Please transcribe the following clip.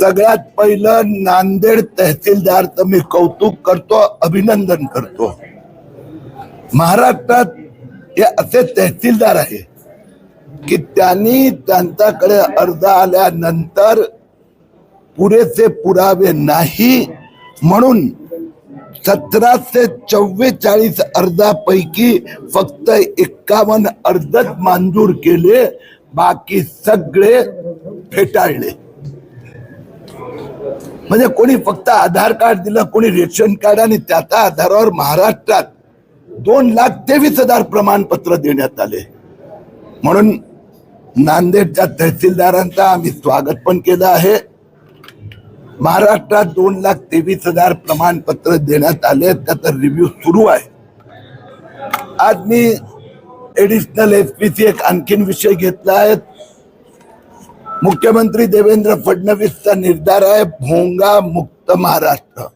सगळ्यात पहिलं नांदेड तहसीलदारचं मी कौतुक करतो अभिनंदन करतो. महाराष्ट्रात हे असे तहसीलदार आहे की त्यांनी त्यांच्याकडे अर्ज आल्यानंतर पुरेसे पुरावे नाही म्हणून सतराशे चव्वेचाळीस अर्जापैकी फक्त एक्कावन्न अर्जच मंजूर केले. बाकी सगळे फेटाळले. म्हणजे कोणी फक्त आधार कार्ड दिलं कोणी रेशन कार्ड आणि त्याच्या आधारावर महाराष्ट्रात दोन लाख तेवीस हजार प्रमाणपत्र देण्यात आले. म्हणून नांदेडच्या तहसीलदारांचा आम्ही स्वागत पण केलं आहे. महाराष्ट्रात दोन लाख तेवीस हजार प्रमाणपत्र देण्यात आले त्याचा रिव्ह्यू सुरू आहे. आज मी एडिशनल एस पी सी एक आणखीन विषय घेतला आहे. मुख्यमंत्री देवेंद्र फडणवीसचा निर्धार आहे भोंगा मुक्त महाराष्ट्र.